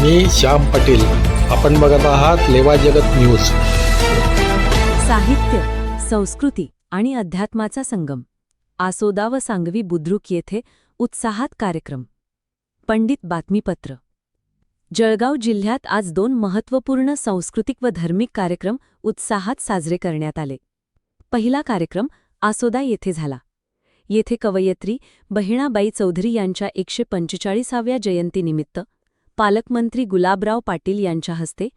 मी श्याम पाटील. आपण बघत आहात लेवा जगत न्यूज. साहित्य संस्कृती आणि अध्यात्माचा संगम. आसोदा व सांगवी बुद्रुक येथे उत्साहात कार्यक्रम. पंडित बातमीपत्र. जळगाव जिल्ह्यात आज दोन महत्त्वपूर्ण सांस्कृतिक व धार्मिक कार्यक्रम उत्साहात साजरे करण्यात आले. पहिला कार्यक्रम आसोदा येथे झाला. येथे कवयित्री बहिणाबाई चौधरी यांच्या एकशे पंचेचाळीसाव्या जयंतीनिमित्त पालकमंत्री गुलाबराव पाटील यांच्या हस्ते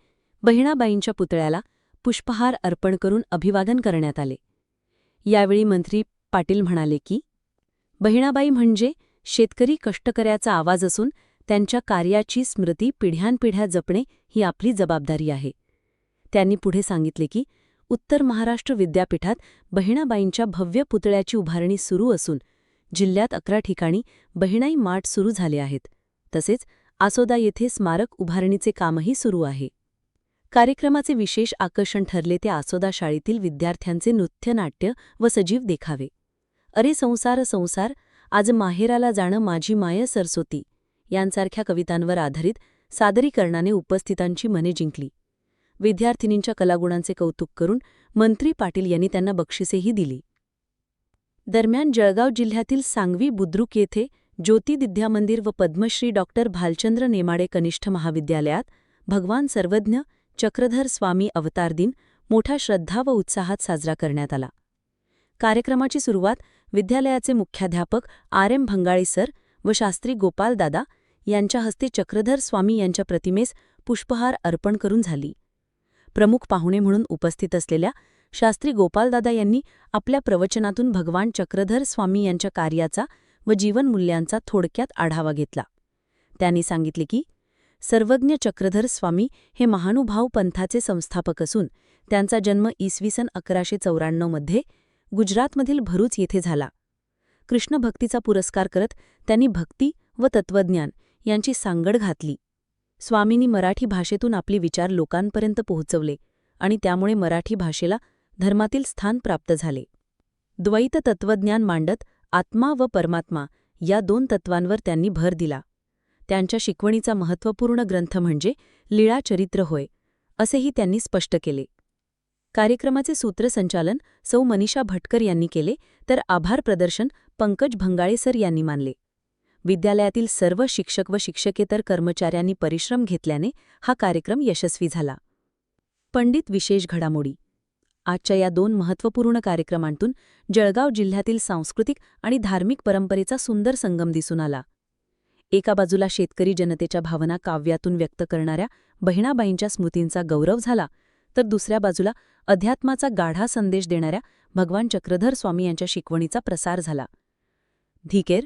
बहिणाबाईंच्या पुतळ्याला पुष्पहार अर्पण करून अभिवादन करण्यात आले. यावेळी मंत्री पाटील म्हणाले की बहिणाबाई म्हणजे शेतकरी कष्टकऱ्याचा आवाज असून त्यांच्या कार्याची स्मृती पिढ्यानपिढ्या जपणे ही आपली जबाबदारी आहे. त्यांनी पुढे सांगितले की उत्तर महाराष्ट्र विद्यापीठात बहिणाबाईंच्या भव्य पुतळ्याची उभारणी सुरू असून जिल्ह्यात अकरा ठिकाणी बहिणाई माठ सुरू झाले आहेत. तसेच आसोदा येथे स्मारक उभारणीचे कामही सुरू आहे. कार्यक्रमाचे विशेष आकर्षण ठरले ते आसोदा शाळेतील विद्यार्थ्यांचे नृत्यनाट्य व सजीव देखावे. अरे संसार संसार आज माहेराला जाणं माझी माय सरस्वती यांसारख्या कवितांवर आधारित सादरीकरणाने उपस्थितांची मने जिंकली. विद्यार्थिनींच्या कलागुणांचे कौतुक करून मंत्री पाटील यांनी त्यांना बक्षिसेही दिली. दरम्यान जळगाव जिल्ह्यातील सांगवी बुद्रुक येथे ज्योती विद्यामंदिर व पद्मश्री डॉक्टर भालचंद्र नेमाडे कनिष्ठ महाविद्यालयात भगवान सर्वज्ञ चक्रधर स्वामी अवतार दिन मोठ्या श्रद्धा व उत्साहात साजरा करण्यात आला. कार्यक्रमाची सुरुवात विद्यालयाचे मुख्याध्यापक आर एम भंगाळी सर व शास्त्री गोपालदादा यांच्या हस्ते चक्रधर स्वामी यांच्या प्रतिमेस पुष्पहार अर्पण करून झाली. प्रमुख पाहुणे म्हणून उपस्थित असलेल्या शास्त्री गोपालदादा यांनी आपल्या प्रवचनातून भगवान चक्रधर स्वामी यांच्या कार्याचा व जीवनमूल्यांचा थोडक्यात आढावा घेतला. त्यांनी सांगितले की सर्वज्ञ चक्रधर स्वामी हे महानुभाव पंथाचे संस्थापक असून त्यांचा जन्म इसवी सन अकराशे चौऱ्याण्णवमध्ये गुजरातमधील भरूच येथे झाला. कृष्णभक्तीचा पुरस्कार करत त्यांनी भक्ती व तत्वज्ञान यांची सांगड घातली. स्वामींनी मराठी भाषेतून आपले विचार लोकांपर्यंत पोहोचवले आणि त्यामुळे मराठी भाषेला धर्मातील स्थान प्राप्त झाले. द्वैत तत्वज्ञान मांडत आत्मा व परमात्मा या दोन तत्वांवर त्यांनी भर दिला. त्यांच्या शिकवणीचा महत्त्वपूर्ण ग्रंथ म्हणजे लीळाचरित्र होय असेही त्यांनी स्पष्ट केले. कार्यक्रमाचे सूत्रसंचालन सौ मनीषा भटकर यांनी केले तर आभार प्रदर्शन पंकज भंगाळेसर यांनी मानले. विद्यालयातील सर्व शिक्षक व शिक्षकेतर कर्मचाऱ्यांनी परिश्रम घेतल्याने हा कार्यक्रम यशस्वी झाला. पंडित विशेष घडामोडी आजच्या या दोन महत्त्वपूर्ण कार्यक्रमांतून जळगाव जिल्ह्यातील सांस्कृतिक आणि धार्मिक परंपरेचा सुंदर संगम दिसून आला. एका बाजूला शेतकरी जनतेच्या भावना काव्यातून व्यक्त करणाऱ्या बहिणाबाईंच्या स्मृतींचा गौरव झाला तर दुसऱ्या बाजूला अध्यात्माचा गाढा संदेश देणाऱ्या भगवान चक्रधर स्वामी यांच्या शिकवणीचा प्रसार झाला. धिकेर